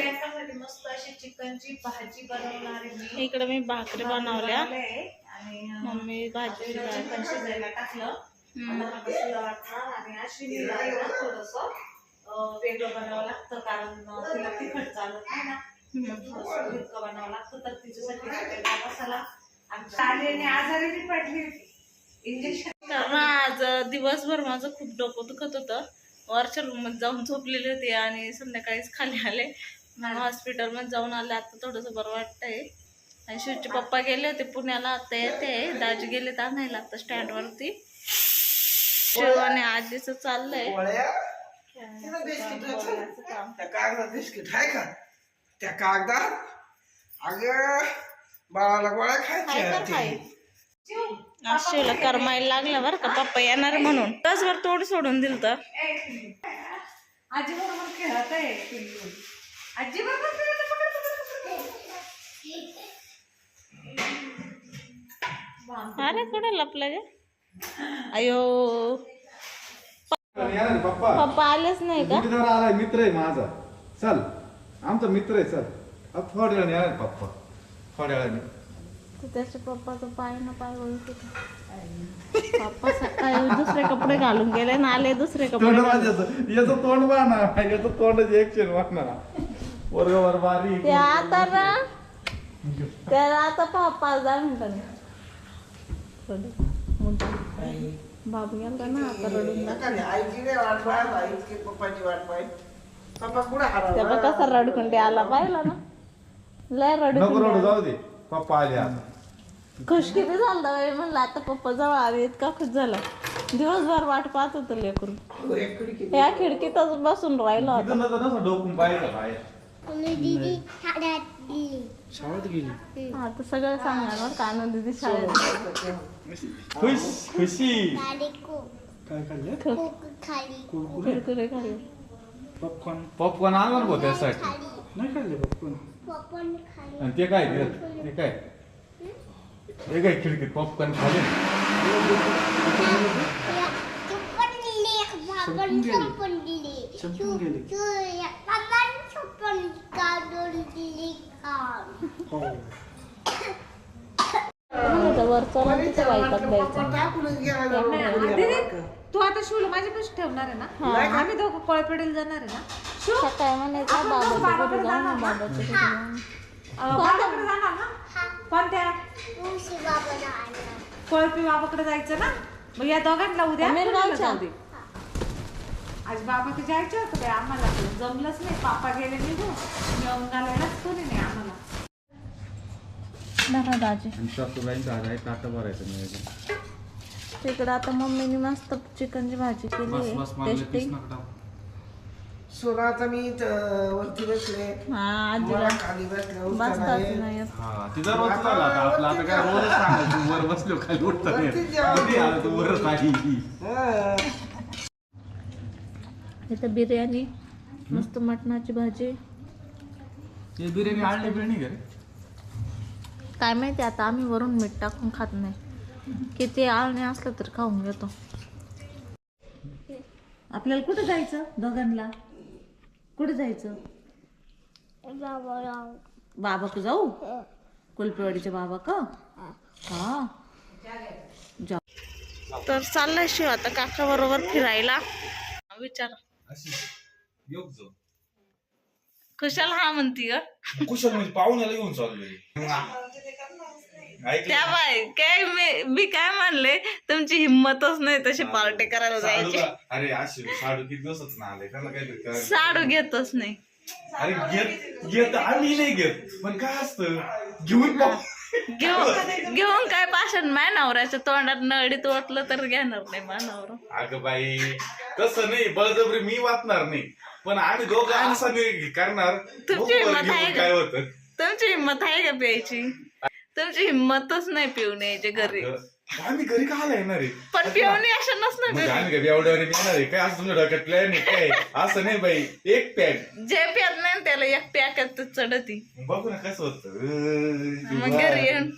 प्रियंकासाठी मस्त अशी चिकनची भाजी बनवणार आहे मी. इकडे मी भाकरी बनवल्या. आणि मम्मी भाजी शिजायला. चिकन शिजायला टाकलं. आणि थोडंसं. वेगळं बनावं लागतं कारण अं, तिला तिखट चालत नाही ना. मग थोडंसं वेगळं बनावं लागतं. तर तिच्यासाठी वेगळा मसाला आणि शालेने आजारी बी पडली होती. इंजेक्शन कारण आज दिवसभर माझं खूप डोकं दुखत होतं. वरच्या रूममध्ये जाऊन झोपलेले होते आणि संध्याकाळीच खाली आले. हॉस्पिटलमध्ये जाऊन आले आता थोडंसं बरं वाटतंय. आणि शिवचे पप्पा गेले होते पुण्याला आता येते. दाजी गेले तर आणायला आता स्टँडवरती शिव आणि आजीचं चाललंय. कागदात बिस्किट आहे का? त्या कागदात? अगं बाळाला गोळ्या खायच्या शिवला करमायला लागलं बरं का पप्पा येणार म्हणून. तासभर तोड सोडून दिलं तर. आजी बरोबर खेळत आहे पिल्लू. आजी बरोबर आहे. पकड. अरे कुठे लपलं गे? अयो. पप्पा. पप्पा आलेच नाही का? आलाय मित्र आहे माझा. चल आमचा मित्र आहे चल. थोड्या वेळाने आहे पप्पा. थोड्या वेळाने त्याच्या पप्पाचं पाय ना पाय ओळखत पप्पा सकाळी दुसरे कपडे घालून गेले ना आले दुसरे कपडे याचं तोंड बाना याचं तोंड एक वाहणार. बरोबर ते आता ना त्याला आता पहा पाच दहा मिनिटांनी. बाबू गेला ना आता रडून आईची नाही वाट आईची पप्पाची वाट पाहत पप्पा कुठं त्या बघ हरवला कसा रडकुंडी आला पाहिला ना? लय नको रडू रडकुंडी जाऊ दे. पप्पा आले आता. खुश किती झालं बाई म्हणलं आता पप्पा जवळ आले इतका खुश झाला. दिवसभर वाट पाहत होतं लेकरून या खिडकीतच बसून राहिलो होता. इथं नसं नसं डोकून पाहिलं बाहेर. आता सगळं सांगणार बरं का? आनंद दिदी शाळेत खुश खुशी. कुरकुरे खाली. पॉपकॉर्न. आणला ना भाऊ त्यासाठी. आणि ते काय ते? ते काय? हे काय खिडकीत पॉपकॉर्न खाले म्हणायचं वरचं दीदी, तू आता शिवला माझ्यापाशी ठेवणार आहे ना आम्ही दोघं कोळपेडीला जाणार आहे ना शिव सकाळी म्हणायचं ना बाबाच्या घरी जाऊ अं, बाबाकडे जाणार ना कोणत्या कोळपी बाबाकडे जायचं ना मग या दोघांना उद्या मिरगावच्या. जाऊ दे. आज बाबाकडे जायचं होतं बाई आम्हाला जमलंच नाही. पापा गेले निघून. येऊन घालायलाच कोणी नाही आम्हाला. धरा दाजी. आणि सासूबाईंचा आज आहे ताटा भरायचं नियोजन तिकडं आता मम्मीने मस्त चिकनची भाजी केली टेस्टिंग सोनाचा मी इथं वरती बसले. हा मला खाली बसले बसताच नाही येत. हा आता. आपला आता काय रोजच सांगायचं वर बसलो खाली उठता नाही आला तू हा. इथं बिर्याणी मस्त मटणाची भाजी. हे बिर्याणी आणली बिर्याणी घरी? काय माहिती आता आम्ही वरून मीठ टाकून खात नाही. किती आळणे असलं तर खाऊन घेतो. आपल्याला कुठं जायचं दोघांना? कुठं जायचं? बाबा का जाऊ? कुलपेवाडीच्या बाबा का हा तर चाललंय शिव आता काका बरोबर फिरायला विचार. अशी. योग जो. खुशाल हा म्हणती ग? कुशल म्हणजे पाहुण्याला घेऊन चाललोय. त्या बाय काय मी मी काय म्हणले तुमची हिंमतच नाही तशी पार्टी करायला जायची. अरे अशी साडू किती दिवसच ना आले त्याला काहीतरी करायला. साडू घेतच नाही. अरे घेत घेत आम्ही नाही घेत. पण काय असतं? घेऊन पाहू. घेऊन घेऊन काय पाषाण माय नवऱ्याच्या तोंडात नळीत ओतलं तर घेणार नाही मानवर अगं बाई तसं नाही बळजबरी मी वाचणार नाही. पण आम्ही दोघं असं करणार. तुमची बघू हिंमत आहे का? काय होतं? तुमची हिंमत आहे का प्यायची? तुमची हिंमतच नाही पिऊन यायची घरी. अगं, आम्ही घरी का आला येणार आहे? पण पिऊन अशा नसणार आम्ही घरी एवढ्यावर येणार आहे? काय असं तुमच्या डोक्यात प्लॅन आहे? काय? असं नाही बाई. एक पॅक जे प्यात नाही ना त्याला एक पॅकात चढती. बघू ना कसं होतं. मग घरी येऊन.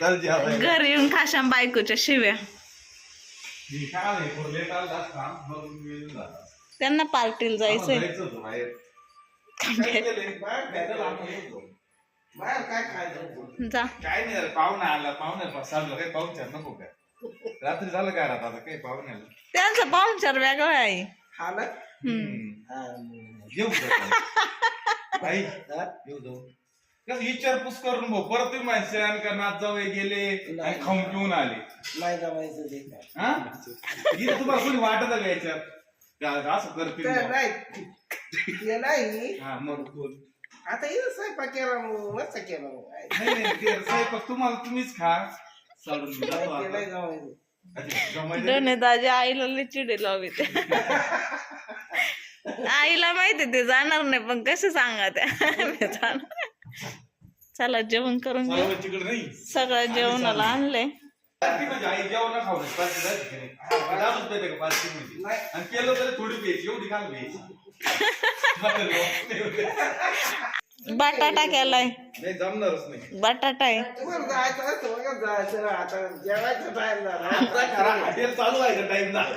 चल. घरी येऊन खाशाम बायकोच्या शिव्या. मी काय आलोय, थोडं late आलं असतं, आम्ही बघून गेलो झालं. त्यांना पार्टीला आम्हाला जायचंय. जायचं होतं बाहेर. काय केलंय? बाहेर चला खायचं आपण येऊ. बाहेर काय खायचं? जा. काय नाही झालं पाहुणा आला काही पाहुणचार नको काय रात्री झालं काय राहत आता काही पाहुण्याला? त्यांचा पाहुणचार वेगळा आहे. हा ना. बाई हा? येऊ जाऊ कसं विचारपूस करून भाऊ परत तुम्ही माहिती का नाच जाऊ गेले आणि खाऊन पिऊन आले. नाही जमायचं ते काय. हा? इथे तुम्हाला कोणी वाटत का याच्यात? असं करतील तर बुवा? नाही. ते नाही. हा मग बोल. आता इथं स्वयंपाक केला मग मस्त केला मग काय. नाही नाही ते स्वयंपाक तुम्हाला तुम्हीच खा सोडून मी जातो. जमायचं? दोन्ही दाजी आईला चिडे लावित आईला माहिती ते जाणार नाही पण कसे सांगा त्या मी जाणार. चला जेवण करून घेऊ मला तिकडे नाही सगळं जेवणाला आणलंय पार्टी म्हणजे आई जेवण खाऊ पार्टी जायची की नाही? का पार्टी नाही. आणि केलं तरी थोडी प्यायची एवढी खाल प्यायची? बटाटा केलाय. नाही जमणारच नाही. बटाटा आहे. हॉटेल चालू आहे का टाइम ना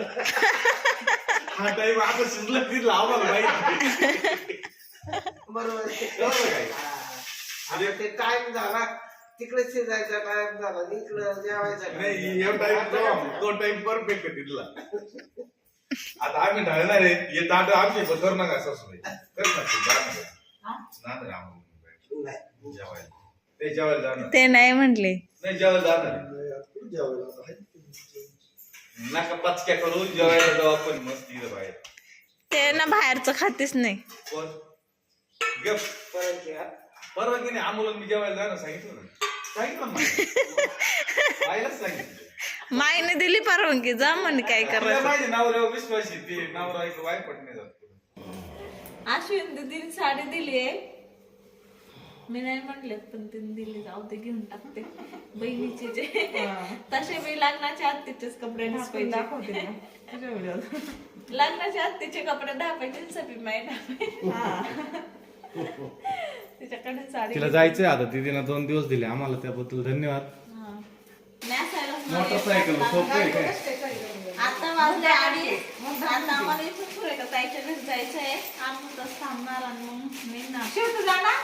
हा टाइम आता शिजलं की लावला माहिती बरोबर बरोबर काय? आता ते टाइम झाला. तिकडे शिजायचा टाइम झाला इकडे जेवायचा नाही time एवढा टाइम तो टाइम परफेक्ट तिथला. आता आम्ही ढळणार आहे हे ताट आमचे बसर नका सासूबाई. कर ना ते, जा ना बाई. जाणार आहे आम्हाला नाही. जेवायला. ते जेवायला जाणार. ते नाही म्हटले. नाही जेवायला जाणार. नका पचक्या करून जेवायला जाऊ आपण मस्त इथं बाहेर. ते ना बाहेरचं खातेच नाही. कोण? गप. परत घ्या. परवा की नाही आम्हाला मी जेवायला जाणार सांगितलं ना. सांगितलं ना आईलाच सांगितलं. माईने दिली परवानगी जा म्हणे काय करायचं. माहिती नवऱ्यावर विश्वास आहे ते नवरा एक वाईपट नाही जात. अश्विन दीदीने साडी दिली आहे मी नाही म्हटले पण तिने दिली जाऊ ते घेऊन टाकते. बहिणीचे जे. तसे मी लग्नाच्या आत्तीचेच कपडे ढापायचे. लग्नाच्या आत्तीचे कपडे ढापायचे सभी माई तिच्याकडे साडी तिला जायचंय आता दीदीनं दोन दिवस दिले. आम्हाला त्याबद्दल धन्यवाद. हा. नाही. मोटरसायकल सोपं आहे काय? आता वाजले अडीच. आता आम्हाला इथून पुढे का ताईच्या घरी जायचंय. आम्ही तसं थांबणार आणि मग मी ना शिव तू जाणार?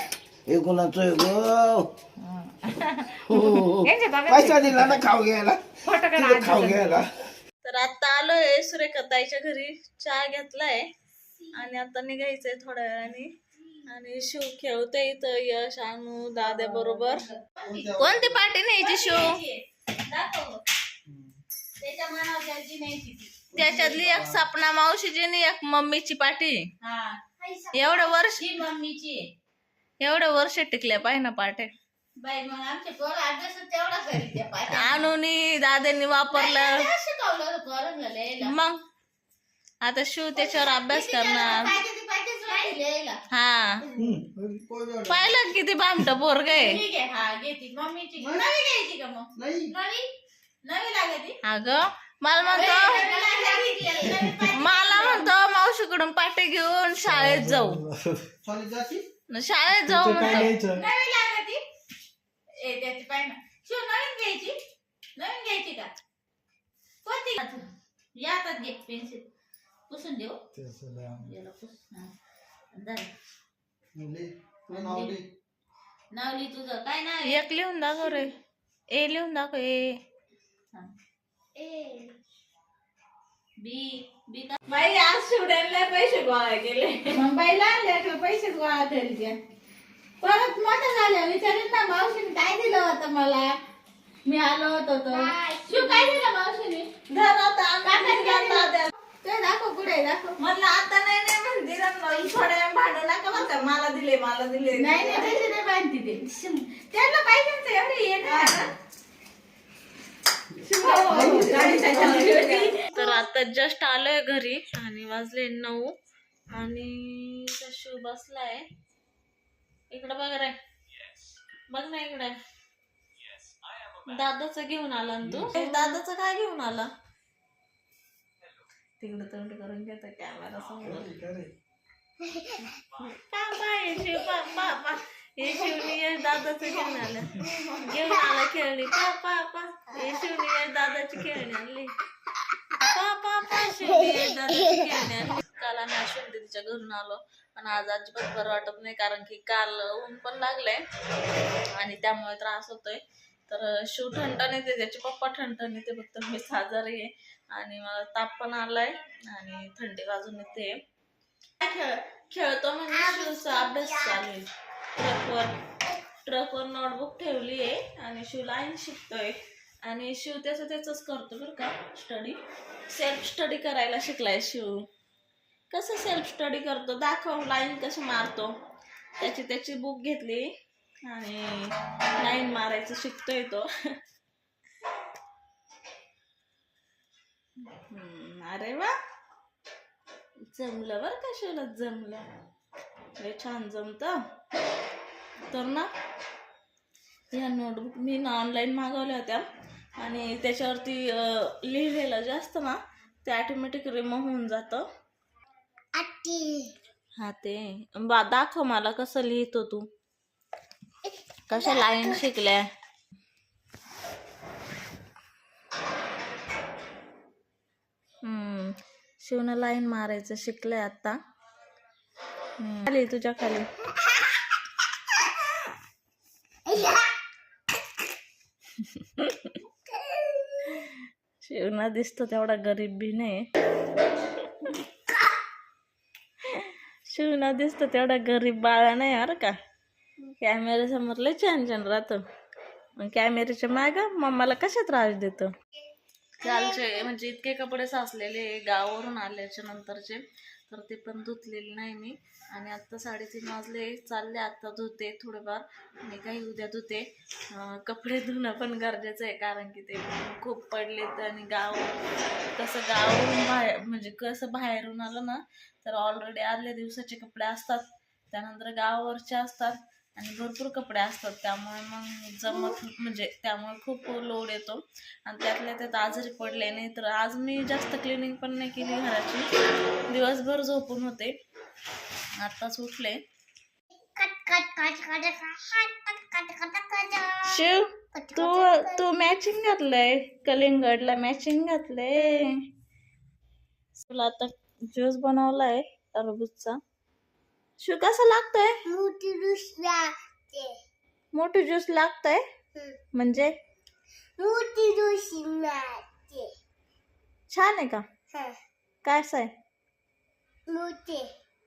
हे. कुणाचं आहे गं? हो. पैसा दिला ना खाऊ घ्यायला. खाऊ घ्यायला. तर आता आलोय सुरेखाताईच्या घरी. चहा घेतलाय. आणि आता निघायचंय थोड्या वेळाने. आणि शिव खेळतोय इथं यश अनु दाद्या बरोबर. कोणती पार्टी न्यायची शिव? त्याच्यातली एक सपना मावशीची आणि एक मम्मीची पार्टी. एवढं वर्ष मम्मीची. एवढं वर्ष टिकल्या पाहिजे ना पाट्या. बाई मग आमचे पोर अभ्यास तेवढा करीत त्या पाट्या. अनुनी दादांनी वापरलं. शिकवलं होतं पोरांना लिहायला. मग? आता शिव त्याच्यावर अभ्यास करणार. ती लिहायला? हा. पाहिलं किती भामट पोरग आहे. ठीक आहे हा घेते. मम्मीची नवी घ्यायची का मग? नाही. नवी? नवी लागती अगं मला म्हणतो मला म्हणतो मावशीकडून पाटे घेऊन शाळेत जाऊ. चालेल जाती शाळेत जाऊ म्हणतो नवी लागती ए त्याची पाय ना. शिव नवीन घ्यायची? नवीन घ्यायची का? कोणती? का तू या आता घे पेन्सिल. पुसून देऊ. याला हा. तुझं काय नाव आहे? एक लिहून दाखव रे. ए लिहून दाखव ए. ए. बी. बाई आज शिवड्यांना पैसे गोळा केले. मग बाईला आणल्या पैसेच गोळा करीत परत मोठं झालं विचारेल ना मावशीने काय दिलं होतं मला? मी आलो होतो तो. शिव काय दिलं मावशीने? ते दाखव पुढे दाखव. म्हणलं आता नाही नाही म्हणते थोड्या वेळ भांडू नका का मला दिले मला दिले. नाही नाही पैसे नाही बांधते ते. त्यांना पाहिजे एवढी ये तर आता जस्ट आलोय घरी आणि वाजले नऊ आणि शिव बसलाय. इकडं बघ रे. बघ ना इकडे. दादाचं घेऊन आला ना तू? दादाचं काय घेऊन आला? तिकडं तोंड करून घेतो कॅमेरा समोर. पा पा हे शिव हे शिवनी हे दादाचं घेऊन आलं. घेऊन आला खेळणी. पा पा पा. हे शिवनी हे दादाची खेळणी आणली. पा पा पा शिवनी दादाची खेळणी आणली. काल आम्ही अश्विन तिच्या घरून आलो. पण आज अजिबात बरं वाटत नाही कारण की काल ऊन पण लागलंय. आणि त्यामुळे त्रास होतोय. तर शिव ठणठण येते त्याचे पप्पा ठणठण येते फक्त मी आजारी आहे. आणि मला ताप पण आलाय आणि थंडी वाजून येते. खेळ खेळतो म्हणजे शिवचा अभ्यास चालू आहे. ट्रकवर ट्रकवर नोटबुक ठेवली आहे आणि शिव लाईन शिकतोय. आणि शिव त्याचं त्याचंच करतो बरं का स्टडी सेल्फ स्टडी करायला शिकलाय शिव. कसं सेल्फ स्टडी करतो? दाखव लाईन कसं मारतो? त्याची त्याची बुक घेतली आणि लाईन मारायचं शिकतोय तो. अरे वा. जमलं बरं का शिवला जमलं. लय छान जमत. तर ना या नोटबुक मी ना ऑनलाईन मागवल्या होत्या. आणि त्याच्यावरती लिहिलेलं जे असतं ना ते ऑटोमॅटिक रिमूव्ह होऊन जातं. हा ते. बा दाखव मला कसं लिहितो तू. कशा लाईन शिकल्या. हम्म शिवनं लाईन मारायचं शिकलंय आता. खाली तुझ्या खाली. शिवना दिसतो तेवढा गरीब बी नाही. शिवना दिसतो तेवढा गरीब बाळा नाही बरं का. कॅमेऱ्यासमोर लय छान छान राहतो. कॅमेऱ्याच्या माग मम्माला कशा त्रास देतो? कालचे म्हणजे इतके कपडे साचलेले गावावरून आल्याच्या नंतरचे. तर ते पण धुतलेले नाही मी. आणि आत्ता साडेतीन वाजले चालले आत्ता धुते थोडेफार. आणि काही उद्या धुते. कपडे धुणं पण गरजेचं आहे कारण की ते खूप पडलेत आणि गाव कसं गावावरून बाहेर म्हणजे कसं बाहेरून आलं ना तर ऑलरेडी आदल्या दिवसाचे कपडे असतात. त्यानंतर गावावरचे असतात. आणि भरपूर कपडे असतात त्यामुळे मग जमत म्हणजे त्यामुळे खूप लोड येतो. आणि त्यातल्या त्यात आजारी पडले नाही तर आज मी जास्त क्लिनिंग पण नाही केली घराची. दिवसभर झोपून होते. आत्ताच उठले. शिव तू तू मॅचिंग घातलंय? कलिंगडला मॅचिंग घातलंय? तुला आता ज्यूस बनवलाय टरबूजचा. शिव कसं लागतंय मोठं ज्यूस लागतंय म्हणजे छान आहे का काय आहे